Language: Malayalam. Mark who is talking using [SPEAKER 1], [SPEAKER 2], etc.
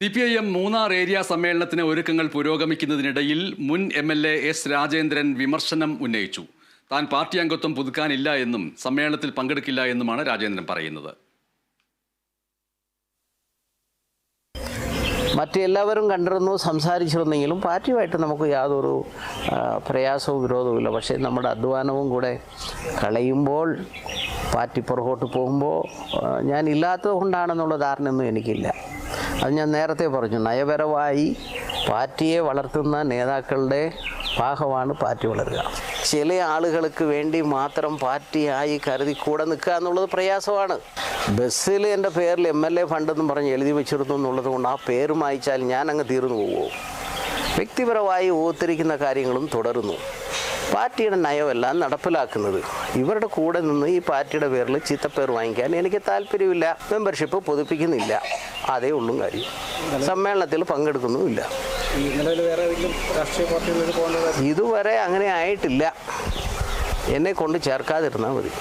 [SPEAKER 1] C P I M Munnar area സമ്മേളനത്തിന് ഒരുക്കങ്ങൾ പുരോഗമിക്കുന്നതിനിടയിൽ മുൻ M L A S Rajendran വിമർശനം ഉന്നയിച്ചു. താൻ പാർട്ടി അംഗത്വം പുതുക്കാനില്ല എന്നും സമ്മേളനത്തിൽ പങ്കെടുക്കില്ല എന്നുമാണ് രാജേന്ദ്രൻ പറയുന്നത്.
[SPEAKER 2] മറ്റെല്ലാവരും കണ്ടിരുന്നു സംസാരിച്ചിരുന്നെങ്കിലും പാർട്ടിയുമായിട്ട് നമുക്ക് യാതൊരു പ്രയാസവും വിരോധവും ഇല്ല പക്ഷേ നമ്മുടെ അധ്വാനവും കൂടെ കളയുമ്പോൾ പാർട്ടി പുറകോട്ട് പോകുമ്പോൾ ഞാൻ ഇല്ലാത്തത് കൊണ്ടാണെന്നുള്ള ധാരണയൊന്നും എനിക്കില്ല. അത് ഞാൻ നേരത്തെ പറഞ്ഞു നയപരമായി പാർട്ടിയെ വളർത്തുന്ന നേതാക്കളുടെ ഭാഗമാണ് പാർട്ടി വളരുക. ചില ആളുകൾക്ക് വേണ്ടി മാത്രം പാർട്ടിയായി കരുതി കൂടെ നിൽക്കുക എന്നുള്ളത് പ്രയാസമാണ്. ബസ്സിൽ എന്റെ പേരിൽ എം എൽ എ ഫണ്ടെന്നും പറഞ്ഞ് എഴുതി വെച്ചിരുന്നു എന്നുള്ളത് കൊണ്ട് ആ പേര് മായ്ച്ചാൽ ഞാൻ അങ്ങ് തീർന്നു പോകുമോ വ്യക്തിപരമായി ഓത്തിരിക്കുന്ന കാര്യങ്ങളും തുടരുന്നു. പാർട്ടിയുടെ നയമെല്ലാം നടപ്പിലാക്കുന്നത്. ഇവരുടെ കൂടെ നിന്ന് ഈ പാർട്ടിയുടെ പേരിൽ ചീത്തപ്പേർ വാങ്ങിക്കാൻ എനിക്ക് താല്പര്യമില്ല. മെമ്പർഷിപ്പ് പുതുപ്പിക്കുന്നില്ല. അതേ ഉള്ളും കാര്യം. സമ്മേളനത്തിൽ പങ്കെടുക്കുന്നുമില്ല. ഇതുവരെ അങ്ങനെ ആയിട്ടില്ല. എന്നെ കൊണ്ട് ചേർക്കാതിരുന്നാൽ മതി.